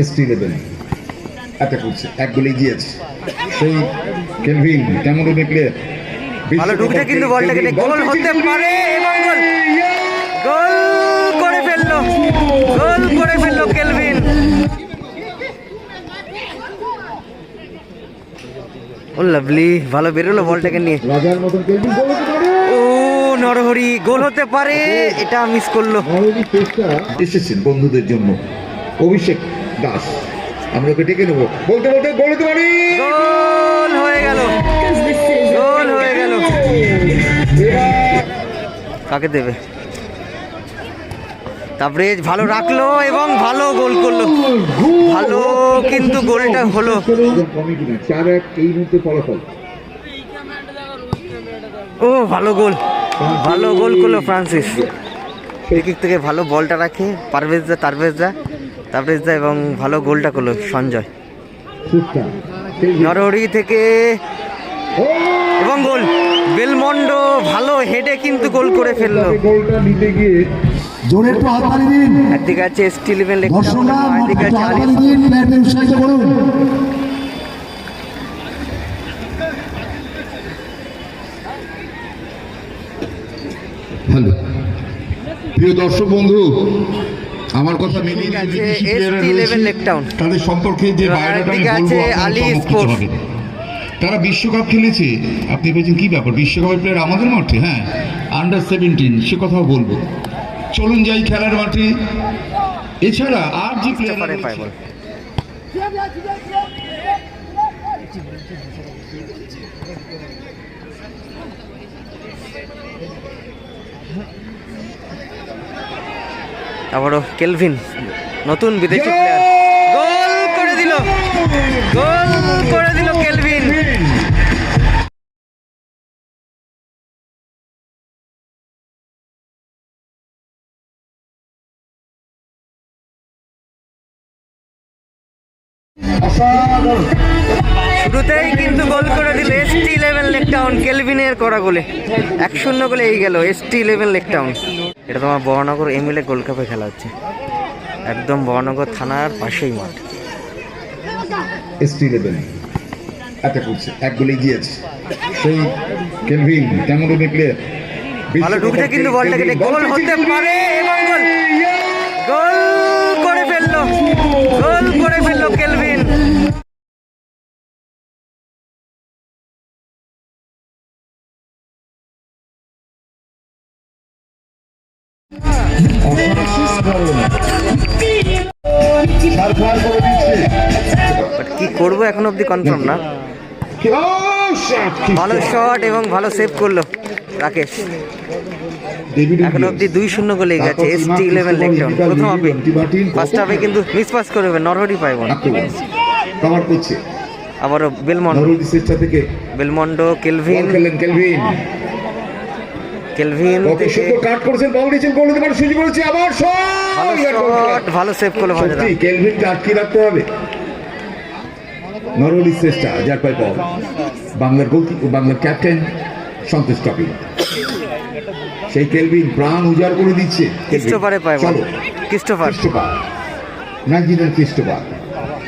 ST level attack করছে এক গোলে এগিয়ে সেই কেলভিন ক্যামেরুনের প্লেয়ার ভালো ঢুকছে কিন্তু বলটা কেটে গোল হতে পারে এবং গোল। গোল করে ফেলল। গোল করে ফেলল কেলভিন। ও লাভলি ভালো বেরোলো বলটাকে নিয়ে। রাজার মতন কেলভিন গোল হতে পারে। ও নরহরি গোল হতে পারে। এটা মিস করল। এসেছেন বন্ধুদের জন্য। অভিষেক দাস আমরা ওকে ডেকে নেব। বলতে বলতে গোল হতে পারি। গোল হয়ে গেল। গোল হয়ে গেল। কাকে দেবে? তারপরে ভালো রাখল এবং ভালো গোল করল। ভালো কিন্তু গোলটা হলো। ও, ভালো গোল। ভালো গোল করল ফ্রান্সিস। থেকে ভালো বলটা রাখে। পারভেজ দা। তারভেজ দা এবং ভালো গোলটা করল সঞ্জয়। নরহরি থেকে এবং গোল। বেলমন্ডো ভালো হেডে কিন্তু গোল করে ফেলল। গোলটা জোরে একটু হাততালি দিন। একদিকে আছে একদিকে আছে হাততালি দিন প্লেয়ারকে উৎসাহিত করুন। হ্যালো। প্রিয় দর্শক বন্ধু আমার কথা মেনে আছে বিদেশি ST player রা 11 রয়েছে, লেকটাউন। তাদের সম্পর্কে যে আর বায়োডাটা আমি বলব আলী স্পোর্টস। হবে। তারা বিশ্বকাপ খেলেছে আপনি বলছেন কি ব্যাপার বিশ্বকাপের প্লেয়ার আমাদের মাঠে হ্যাঁ আন্ডার সেভেন্টিন সে কথাও বলব চলুন যাই খেলার মাঠে এছাড়া আর যে প্লেয়ার আবারও কেলভিন নতুন বিদেশি প্লেয়ার গোল করে দিল গোল করে দিল কেলভিন। শুরুতেই কিন্তু গোল করে দিল এসটি ইলেভেন লেকটাউন কেলভিনের করা গোলে। এক শূন্য গোলে এই গেল এসটি ইলেভেন লেকটাউন এটা তোমার বহনগর এমএলএ গোল্ড কাপে খেলা হচ্ছে। একদম বহনগর থানার পাশেই মাঠ। এসটি লেভেল অ্যাটাক করছে এক গোলে এগিয়ে আছে। সেই কেলভিন প্লেয়ার ভালো ঢুকছে কিন্তু বলটা গোল হতে পারে এবং গোল। কি করব এখন অবধি কনফার্ম না। ভালো! শট এবং ভালো সেভ করল রাকেশ। এখন। অব্দি দুই শূন্য গোলে গেছে এসটি সীমা ইলেভেন বল, প্রথম টি মার্টিন, ফার্স্ট হাফে কিন্তু মিস পাস করবে নরহরি পাইব না আক্রমণ। কভার করছে। আবারও Belmondo Belmondo Kelvin Kelvin Kelvin কত সুন্দর কাট করেছেন বল দিয়েছেন গোল দিতে সুযোগ করেছে আবার ভালো শট ভালো সেভ করল কেলভিনকে আটকে রাখতে হবে? নরলি চেষ্টা যার পায় বল বাংলার গোল বাংলার ক্যাপ্টেন সন্তোষ টপি সেই কেলভিন প্রাণ উজাড় করে দিচ্ছে। ক্রিস্টোফারে পায় বল। চলো। Christopher. Christopher. Nigerian Christopher.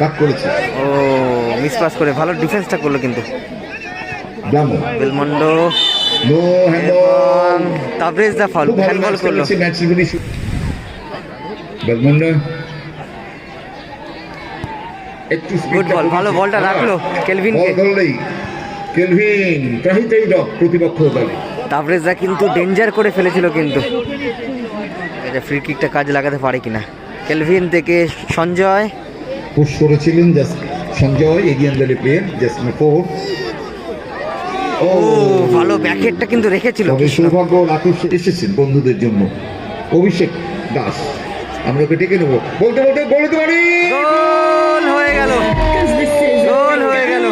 Cut করেছে। ও মিস পাস করে ভালো ডিফেন্সটা করল কিন্তু। বেলমন্ডো। তাবরেজ দা হ্যান্ডবল করল ball, কমিয়েছে। ভালো বলটা। রাখল। বল কেলভিন তাহিতেই ডক প্রতিপক্ষ দলে তাবরেজ দা কিন্তু ডেঞ্জার করে ফেলেছিল কিন্তু। এটা ফ্রি কিকটা কাজে লাগাতে পারে কিনা। কেলভিন থেকে সঞ্জয়। পুশ করেছিলেন জাস্ট সঞ্জয় এগিয়ান প্লেয়ার জাস্ট ফোর ও ভালো ব্যাকেটটা কিন্তু রেখেছিল। সৌভাগ্য রাকেশ এসেছেন বন্ধুদের জন্য। অভিষেক দাস আমরা ওকে ডেকে নেব। বলতে বলতে বলতে পারি গোল হয়ে গেল। গোল হয়ে গেল।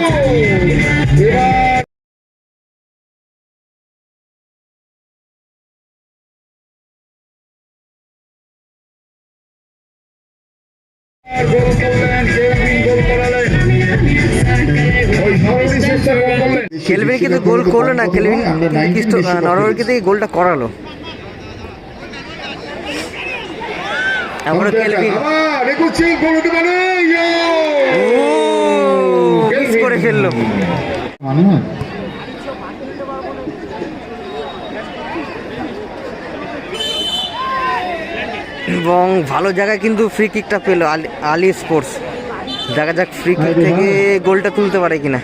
গোল করলেন গোল করালেন কেলভিন কিন্তু গোল করল না কেলভিন কিন্তু নরওয়েকে দিয়ে গোলটা করালো। এমনও কেলভিন গোল ইয়ো! মিস করে ফেলল মানে এবং ভালো জায়গায় কিন্তু ফ্রি কিকটা পেল আলি- আলি স্পোর্টস। দেখা যাক ফ্রি কিক থেকে গোলটা তুলতে পারে কিনা।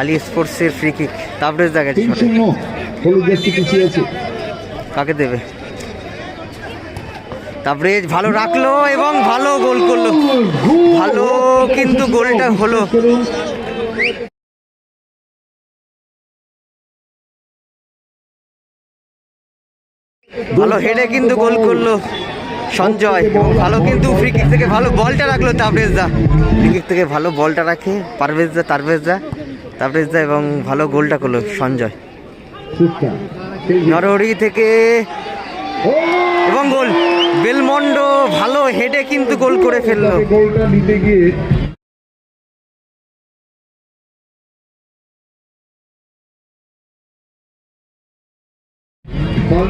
আলি স্পোর্টসের ফ্রি কিক তাবরেজ দেখা আছে। কাকে দেবে? তাবরেজ ভালো রাখল এবং ভালো গোল করল। ভালো কিন্তু গোলটা হলো। ভালো হেডে কিন্তু গোল করল সঞ্জয়। এবং ভালো কিন্তু ফ্রি কিক থেকে ভালো বলটা রাখল তাবরেজ দা ফ্রি কিক থেকে ভালো বলটা রাখে পারভেজ দা তারভেজ দা এবং ভালো গোলটা করল সঞ্জয়। নরহরি থেকে এবং গোল। বেলমন্ড ভালো হেডে কিন্তু গোল করে ফেলল। গোলটা নিতে গিয়ে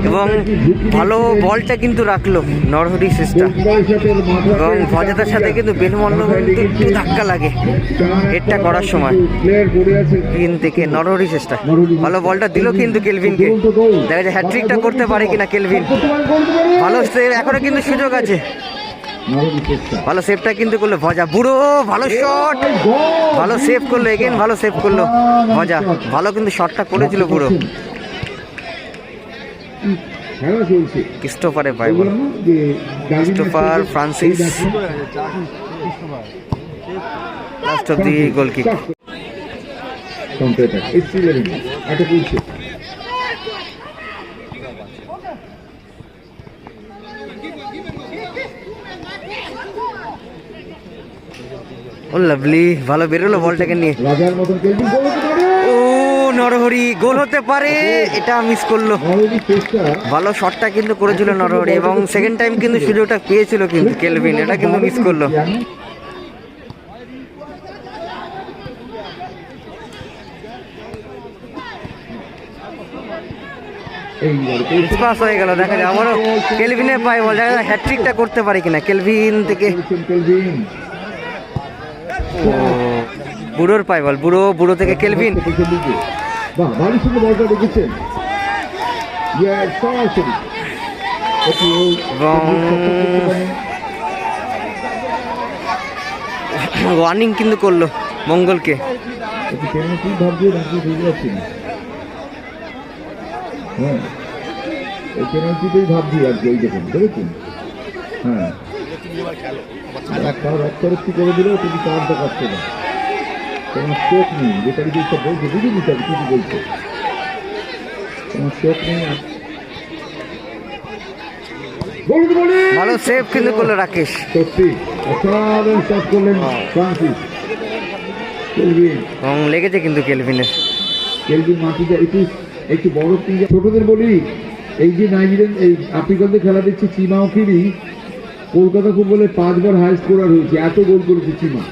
এবং ভালো বলটা কিন্তু রাখল নরহরি সিস্টার। এবং ভজাদার সাথে কিন্তু বেলমন্ডো কিন্তু একটু ধাক্কা লাগে হেডটা করার সময়। তিন থেকে নরহরি চেষ্টা ভালো বলটা দিল কিন্তু কেলভিনকে। দেখা যায় হ্যাট্রিকটা করতে পারে কিনা কেলভিন। ভালো save, এখনও কিন্তু সুযোগ আছে। ভালো সেভটা কিন্তু করল ভজা। বুড়ো ভালো শট ভালো সেভ করল এগেন ভালো সেভ করল ভজা। ভালো কিন্তু শটটা করেছিল বুড়ো। খেলা চলছে। ক্রিস্টোফারে Francis. Last of the goal kick এটা ও লাভলি ভালো বেরোলো বলটাকে নিয়ে। রাজার মতন ও নরহরি, গোল হতে পারে। এটা মিস করল। ভালো শটটা কিন্তু করেছিল নরহরি এবং সেকেন্ড টাইম কিন্তু সুযোগটা পেয়েছিল কিন্তু কেলভিন এটা কিন্তু মিস করল। বুড়োর পায় বল, বুড়ো বুড়ো থেকে কেলভিন বাহ ভারী সুন্দর বলটা দেখেছেন ইয়ে সরাসরি। ওয়ার্নিং কিন্তু করল মঙ্গলকে। হ্যাঁ। এই পেনাল্টিতেই ভাবছি এই দেখুন দেখেছেন? হ্যাঁ। রক্তারক্তি করে দিলেও তুমি কার দেখাচ্ছে না। তোমার চোখ নেই। যদি একটা বলছে বুঝে নিতে হবে কিছু বলছে? তোমার চোখ নেই আর ভালো সেভ কিন্তু করল রাকেশ। সত্যি অসাধারণ শট করলেন ফ্রান্সিস কেলভিন। এবং লেগেছে কিন্তু কেলভিনের। কেলভিন মাটিটা একটু একটু বড় পিঞ্জা ছোটদের বলি এই যে নাইজেরিয়ান এই আফ্রিকানদের খেলা দেখছি চিমা ওকিরি কলকাতা ফুটবলে পাঁচবার হাই স্কোরার হয়েছে এত গোল করেছে চিমা।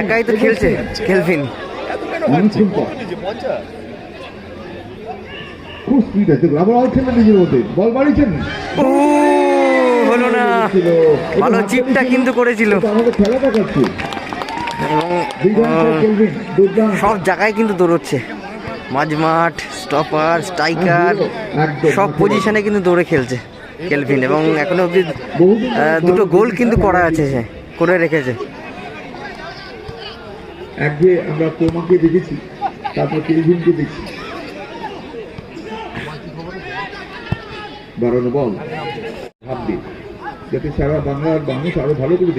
একাই তো খেলছে পর খুব স্পিড আছে আবার আউট খেলেন নিজের মধ্যে বল বাড়িয়েছেন হলো না। ভালো চিপটা কিন্তু করেছিল। আমাদের সব জায়গায় কিন্তু দৌড়চ্ছে। মাঝমাঠ স্টপার স্ট্রাইকার সব পজিশনে কিন্তু দৌড়ে খেলছে কেলভিন এবং এখনও অবধি দুটো গোল কিন্তু করা আছে সে, করে রেখেছে। দেখেছি, তারপর দেখছি। সারা ভালো করে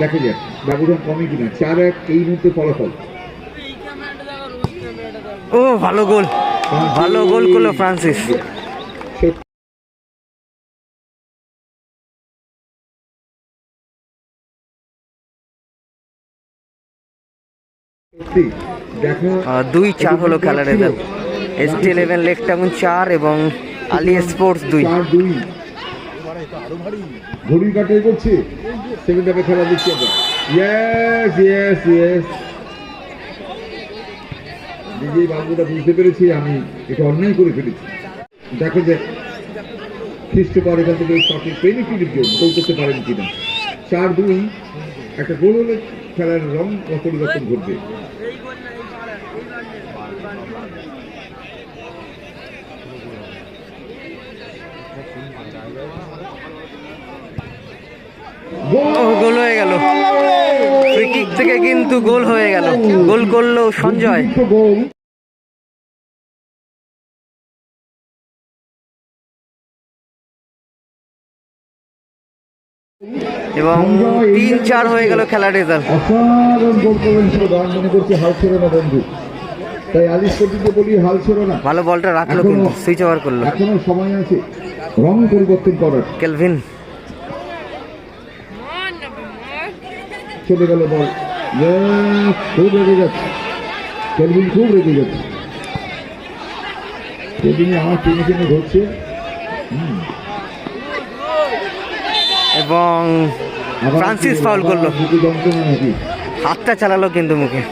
দেখা যাক। ব্যবধান কমে কিনা চার এক এই মুহূর্তে ফলাফল। ও ভালো গোল। ভালো গোল করল ফ্রান্সিস। দুই চার হলো খেলার result S T eleven lake town চার এবং আলি স্পোর্টস দুই। ঘড়ির কাটাই করছে সেকেন্ড হাফে খেলা দিচ্ছি আমরা। ইয়েস ইয়েস ইয়েস নিজেই বাবুটা বুঝতে পেরেছি, আমি এটা অন্যায় করে ফেলেছি। দেখো যে খ্রিস্টবার এখান থেকে সঠিক বেনিফিটের জন্য গোল করতে পারেন কিনা। চার দুই, একটা গোল হলে খেলার রং পরিবর্তন ঘটবে? গোল হয়ে গেল। ফ্রি কিক থেকে কিন্তু গোল হয়ে গেল। গোল করল সঞ্জয়। এবং তিন চার হয়ে গেল খেলার রেজাল্ট তাই বলি হাল ছেড়ো না ভালো বলটা রাখল কিন্তু সুইচ ওভার করল। এখনও সময় আছে। রং পরিবর্তন করার। কেলভিন চলে গেল বল। খুব রেগে যাচ্ছে কেলভিন খুব রেগে যাচ্ছে কেলভিন আমার টেনে টেনে ধরছে। এবং ফ্রান্সিস ফাউল করল। হাতটা চালালো কিন্তু মুখে।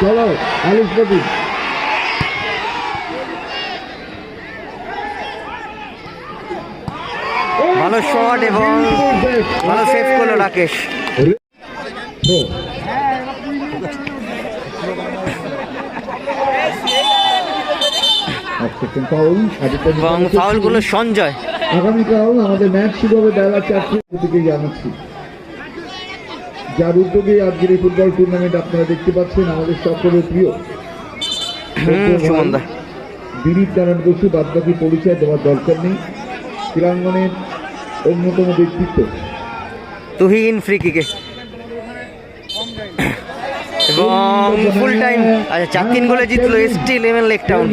চলো ভালো শট এবং ভালো সেভ করল রাকেশ। আদিত্য এবং ফাউল করল সঞ্জয়। আগামীকাল আমাদের ম্যাচ শুরু হবে বেলা চারটে থেকে জানাচ্ছি। যার উদ্যোগে আজকের এই ফুটবল টুর্নামেন্ট আপনারা দেখতে পাচ্ছেন আমাদের সকলের প্রিয় দিলীপ নারায়ণ বসু বাদবাকি পরিচয় দেওয়ার দরকার নেই। ক্রীড়াঙ্গনের অন্যতম ব্যক্তিত্ব। তুহিন ফ্রি কিকে এবং ফুল টাইম আচ্ছা চার তিন গোলে জিতলো S T eleven lake town